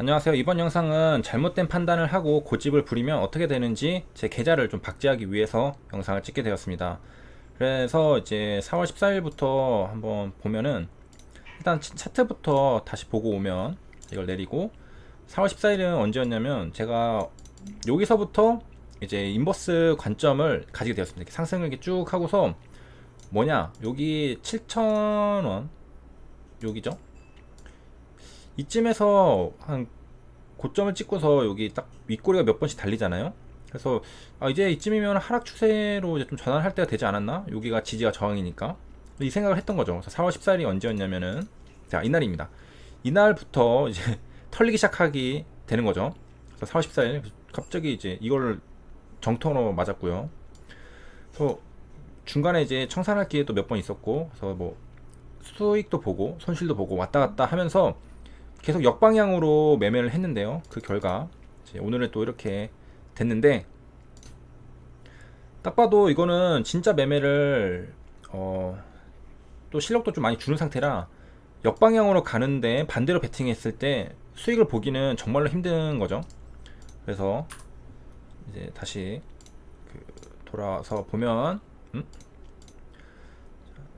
안녕하세요. 이번 영상은 잘못된 판단을 하고 고집을 부리면 어떻게 되는지 제 계좌를 좀 박제하기 위해서 영상을 찍게 되었습니다. 그래서 이제 4월 14일부터 한번 보면은 일단 치- 차트부터 다시 보고 오면 이걸 내리고 4월 14일은 언제였냐면 제가 여기서부터 이제 인버스 관점을 가지게 되었습니다. 상승을 이렇게 쭉 하고서 뭐냐 여기 7,000원 여기죠? 이쯤에서 한 고점을 찍고서 여기 딱 윗꼬리가 몇 번씩 달리잖아요. 그래서 아 이제 이쯤이면 하락 추세로 이제 좀 전환할 때가 되지 않았나? 여기가 지지가 저항이니까 이 생각을 했던 거죠. 그래서 4월 14일이 언제였냐면은 자 이날입니다. 이날부터 이제 털리기 시작하기 되는 거죠. 그래서 4월 14일 갑자기 이제 이걸 정통으로 맞았고요. 그래서 중간에 이제 청산할 기회 또몇번 있었고, 그래서 뭐 수익도 보고 손실도 보고 왔다 갔다 하면서 계속 역방향으로 매매를 했는데요. 그 결과 오늘은 또 이렇게 됐는데 딱 봐도 이거는 진짜 매매를 어, 또 실력도 좀 많이 주는 상태라 역방향으로 가는데 반대로 베팅했을 때 수익을 보기는 정말로 힘든 거죠. 그래서 이제 다시 그 돌아서 보면 음?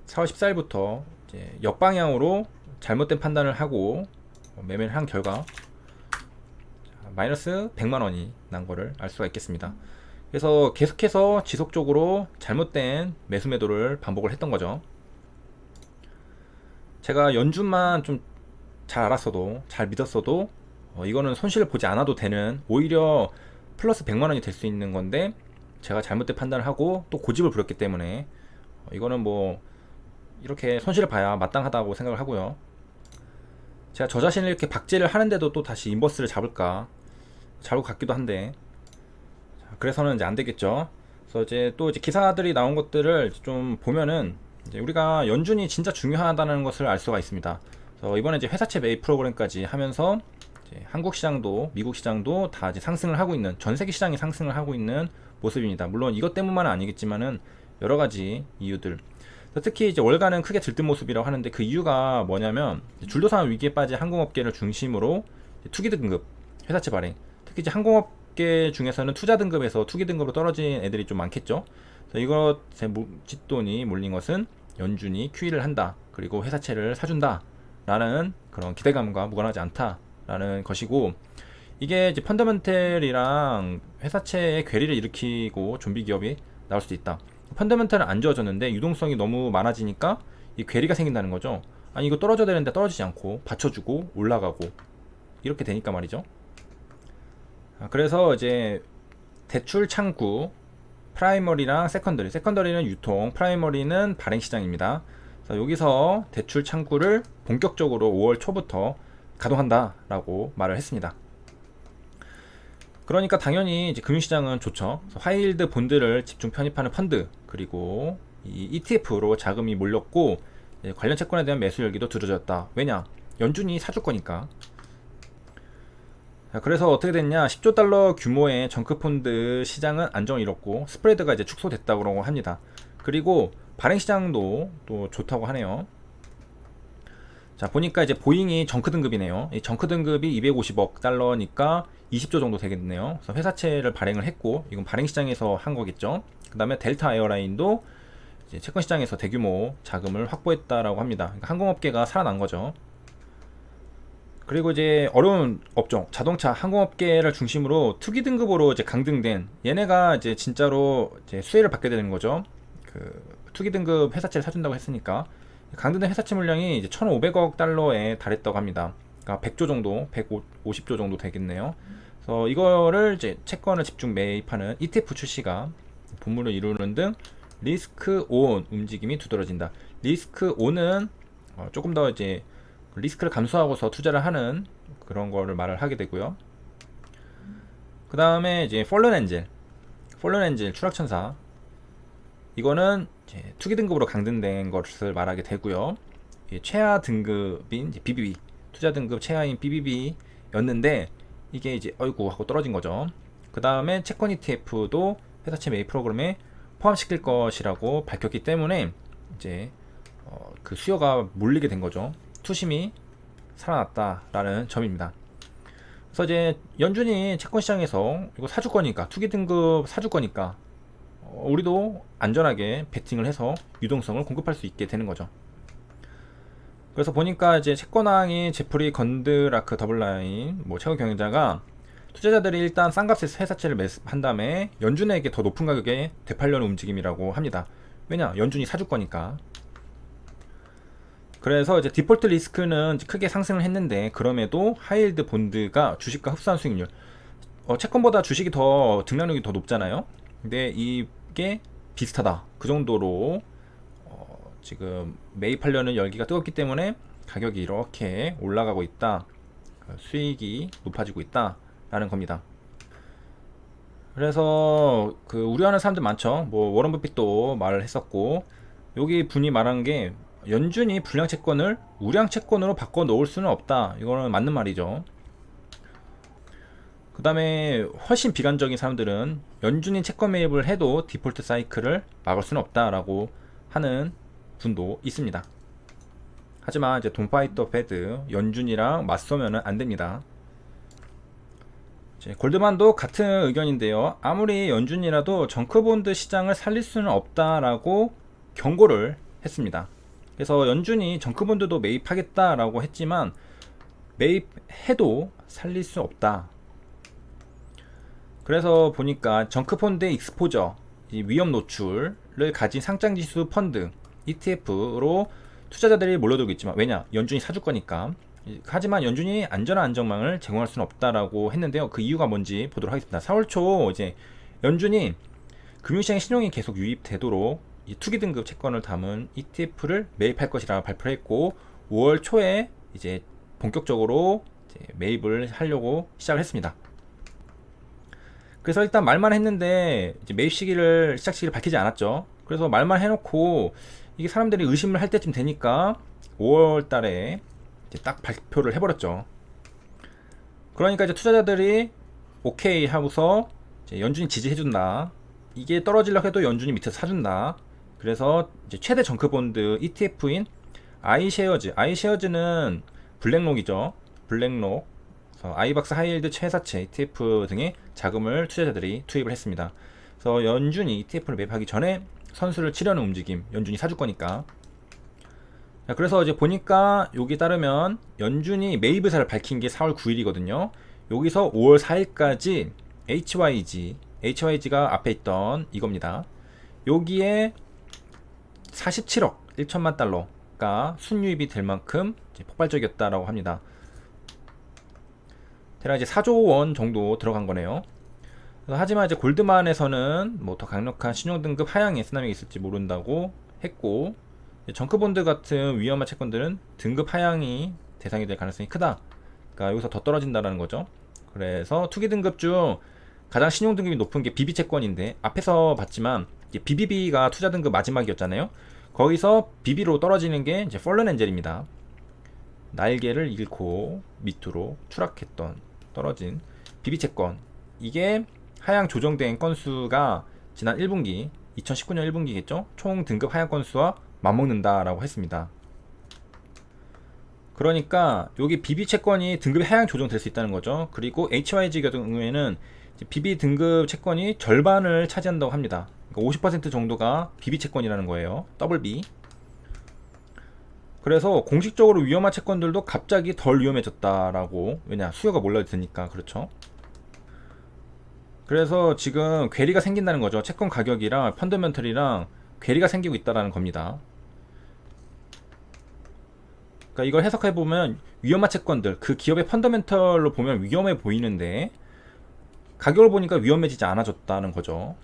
4월 14일부터 이제 역방향으로 잘못된 판단을 하고 어, 매매를 한 결과 자, 마이너스 100만 원이 난 거를 알 수가 있겠습니다. 그래서 계속해서 지속적으로 잘못된 매수 매도를 반복을 했던 거죠. 제가 연준만 좀 잘 알았어도 잘 믿었어도 어, 이거는 손실을 보지 않아도 되는 오히려 플러스 100만 원이 될 수 있는 건데 제가 잘못된 판단을 하고 또 고집을 부렸기 때문에 어, 이거는 뭐 이렇게 손실을 봐야 마땅하다고 생각을 하고요. 제가 저 자신을 이렇게 박제를 하는데도 또 다시 인버스를 잡을까 잡을 것 같기도 한데 자, 그래서는 이제 안 되겠죠. 그래서 이제 또 이제 기사들이 나온 것들을 좀 보면은 우리가 연준이 진짜 중요하다는 것을 알 수가 있습니다. 그래서 이번에 이제 회사채 매입 프로그램까지 하면서 한국 시장도 미국 시장도 다 이제 상승을 하고 있는 전 세계 시장이 상승을 하고 있는 모습입니다. 물론 이것 때문만은 아니겠지만은 여러 가지 이유들 특히 이제 월가는 크게 들뜬 모습이라고 하는데 그 이유가 뭐냐면 줄도산 위기에 빠진 항공업계를 중심으로 투기 등급 회사채 발행 특히 이제 항공업계 중에서는 투자 등급에서 투기 등급으로 떨어진 애들이 좀 많겠죠. 이것에 모- 뒷돈이 몰린 것은 연준이 QE를 한다 그리고 회사채를 사준다 라는 그런 기대감과 무관하지 않다라는 것이고 이게 이제 펀더멘털이랑 회사채의 괴리를 일으키고 좀비 기업이 나올 수도 있다. 펀더멘털은 안 좋아졌는데 유동성이 너무 많아지니까 이 괴리가 생긴다는 거죠. 아니 이거 떨어져야 되는데 떨어지지 않고 받쳐주고 올라가고 이렇게 되니까 말이죠. 아, 그래서 이제 대출 창구 프라이머리랑 세컨더리 세컨더리는 유통 프라이머리는 발행 시장입니다. 여기서 대출 창구를 본격적으로 5월 초부터 가동한다라고 말을 했습니다. 그러니까 당연히 이제 금융시장은 좋죠. 하이힐드 본드를 집중 편입하는 펀드 그리고 이 ETF로 자금이 몰렸고 관련 채권에 대한 매수 열기도 두드러졌다. 왜냐? 연준이 사줄 거니까. 자, 그래서 어떻게 됐냐? 10조 달러 규모의 정크 펀드 시장은 안정을 잃었고 스프레드가 이제 축소됐다고 합니다. 그리고 발행 시장도 또 좋다고 하네요. 자 보니까 이제 보잉이 정크 등급이네요. 이 정크 등급이 250억 달러니까 20조 정도 되겠네요. 그래서 회사채를 발행을 했고 이건 발행 시장에서 한 거겠죠. 그다음에 델타 에어라인도 채권 시장에서 대규모 자금을 확보했다라고 합니다. 그러니까 항공업계가 살아난 거죠. 그리고 이제 어려운 업종, 자동차, 항공업계를 중심으로 투기 등급으로 이제 강등된 얘네가 이제 진짜로 이제 수혜를 받게 되는 거죠. 그 투기 등급 회사채를 사준다고 했으니까 강등된 회사채 물량이 이제 1,500억 달러에 달했다고 합니다. 그러니까 100조 정도, 150조 정도 되겠네요. 그래서 이거를 이제 채권을 집중 매입하는 ETF 출시가 본물을 이루는 등 리스크 온 움직임이 두드러진다. 리스크 온은 어, 조금 더 이제 리스크를 감수하고서 투자를 하는 그런 거를 말을 하게 되고요. 그 다음에 이제 폴런 엔젤, 폴런 엔젤 추락천사 이거는 투기 등급으로 강등된 것을 말하게 되고요. 이 최하 등급인 BBB 투자 등급 최하인 BBB였는데 이게 이제 어이구 하고 떨어진 거죠. 그 다음에 채권 ETF도 회사채 매입 프로그램에 포함시킬 것이라고 밝혔기 때문에 이제 어, 그 수요가 몰리게 된 거죠. 투심이 살아났다라는 점입니다. 그래서 이제 연준이 채권 시장에서 이거 사줄 거니까 투기 등급 사줄 거니까 어, 우리도 안전하게 베팅을 해서 유동성을 공급할 수 있게 되는 거죠. 그래서 보니까 이제 채권왕이 제프리 건드라크 더블라인 뭐 최고 경영자가 투자자들이 일단 싼 값에 회사채를 매수한 다음에 연준에게 더 높은 가격에 되팔려는 움직임이라고 합니다. 왜냐 연준이 사줄 거니까. 그래서 이제 디폴트 리스크는 크게 상승을 했는데 그럼에도 하이힐드 본드가 주식과 흡사한 수익률 어, 채권보다 주식이 더 등락률이 더 높잖아요. 근데 이 게 비슷하다. 그 정도로 어, 지금 매입하려는 열기가 뜨겁기 때문에 가격이 이렇게 올라가고 있다. 그 수익이 높아지고 있다라는 겁니다. 그래서 그 우려하는 사람들 많죠. 뭐 워런 버핏도 말을 했었고 여기 분이 말한 게 연준이 불량 채권을 우량 채권으로 바꿔 놓을 수는 없다. 이거는 맞는 말이죠. 그 다음에 훨씬 비관적인 사람들은 연준이 채권 매입을 해도 디폴트 사이클을 막을 수는 없다라고 하는 분도 있습니다. 하지만 이제 돈파이터 패드 연준이랑 맞서면은 안 됩니다. 골드만도 같은 의견인데요. 아무리 연준이라도 정크본드 시장을 살릴 수는 없다라고 경고를 했습니다. 그래서 연준이 정크본드도 매입하겠다라고 했지만 매입해도 살릴 수 없다. 그래서 보니까 정크펀드의 익스포저, 위험 노출을 가진 상장지수 펀드 ETF로 투자자들이 몰려들고 있지만 왜냐 연준이 사줄 거니까 하지만 연준이 안전한 안정망을 제공할 수는 없다라고 했는데요. 그 이유가 뭔지 보도록 하겠습니다. 4월 초 이제 연준이 금융시장에 신용이 계속 유입되도록 이 투기 등급 채권을 담은 ETF를 매입할 것이라 발표를 했고 5월 초에 이제 본격적으로 이제 매입을 하려고 시작을 했습니다. 그래서 일단 말만 했는데 매입 시기를 시작 시기를 밝히지 않았죠. 그래서 말만 해놓고 이게 사람들이 의심을 할 때쯤 되니까 5월 달에 딱 발표를 해버렸죠. 그러니까 이제 투자자들이 오케이 하고서 연준이 지지해준다. 이게 떨어지려고 해도 연준이 밑에서 사준다. 그래서 이제 최대 정크본드 ETF인 아이쉐어즈, 아이쉐어즈는 블랙록이죠. 블랙록. 아이박스 하이힐드 최사채 ETF 등의 자금을 투자자들이 투입을 했습니다. 그래서 연준이 ETF를 매입하기 전에 선수를 치려는 움직임, 연준이 사줄 거니까. 자, 그래서 이제 보니까 여기 따르면 연준이 매입 의사를 밝힌 게 4월 9일이거든요. 여기서 5월 4일까지 HYG, HYG가 앞에 있던 이겁니다. 여기에 47억 1천만 달러가 순유입이 될 만큼 폭발적이었다라고 합니다. 대략 이제 4조 원 정도 들어간 거네요. 하지만 이제 골드만에서는 뭐 더 강력한 신용등급 하향의 쓰나미가 있을지 모른다고 했고 정크본드 같은 위험한 채권들은 등급 하향이 대상이 될 가능성이 크다. 그러니까 여기서 더 떨어진다는 거죠. 그래서 투기 등급 중 가장 신용 등급이 높은 게 BB 채권인데 앞에서 봤지만 BBB가 투자 등급 마지막이었잖아요. 거기서 BB로 떨어지는 게 이제 펄런 엔젤입니다. 날개를 잃고 밑으로 추락했던 떨어진 BB 채권 이게 하향 조정된 건수가 지난 1분기 2019년 1분기겠죠? 총 등급 하향 건수와 맞먹는다라고 했습니다. 그러니까 여기 BB 채권이 등급이 하향 조정될 수 있다는 거죠. 그리고 HYG 경우에는 BB 등급 채권이 절반을 차지한다고 합니다. 그러니까 50% 정도가 BB 채권이라는 거예요. 더블 B. 그래서 공식적으로 위험한 채권들도 갑자기 덜 위험해졌다라고 왜냐 수요가 몰라드니까 그렇죠. 그래서 지금 괴리가 생긴다는 거죠. 채권 가격이랑 펀더멘털이랑 괴리가 생기고 있다라는 겁니다. 그러니까 이걸 해석해 보면 위험한 채권들 그 기업의 펀더멘털로 보면 위험해 보이는데 가격을 보니까 위험해지지 않아졌다는 거죠.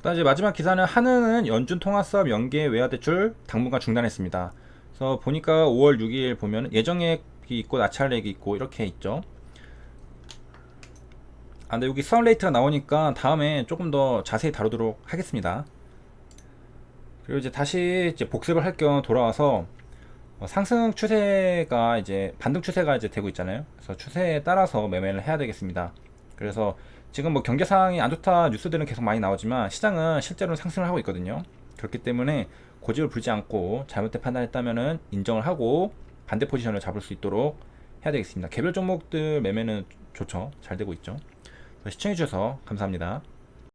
그다음 이제 마지막 기사는 한은은 연준 통화사업 연계 외화 대출 당분간 중단했습니다. 그래서 보니까 5월 6일 보면 예정액이 있고 나찰액이 있고 이렇게 있죠. 아, 근데 여기 수업레이트가 나오니까 다음에 조금 더 자세히 다루도록 하겠습니다. 그리고 이제 다시 이제 복습을 할 겸 돌아와서 어, 상승 추세가 이제 반등 추세가 이제 되고 있잖아요. 그래서 추세에 따라서 매매를 해야 되겠습니다. 그래서 지금 뭐 경제 상황이 안 좋다 뉴스들은 계속 많이 나오지만 시장은 실제로 상승을 하고 있거든요. 그렇기 때문에 고집을 부리지 않고 잘못된 판단했다면은 인정을 하고 반대 포지션을 잡을 수 있도록 해야 되겠습니다. 개별 종목들 매매는 좋죠. 잘 되고 있죠. 시청해주셔서 감사합니다.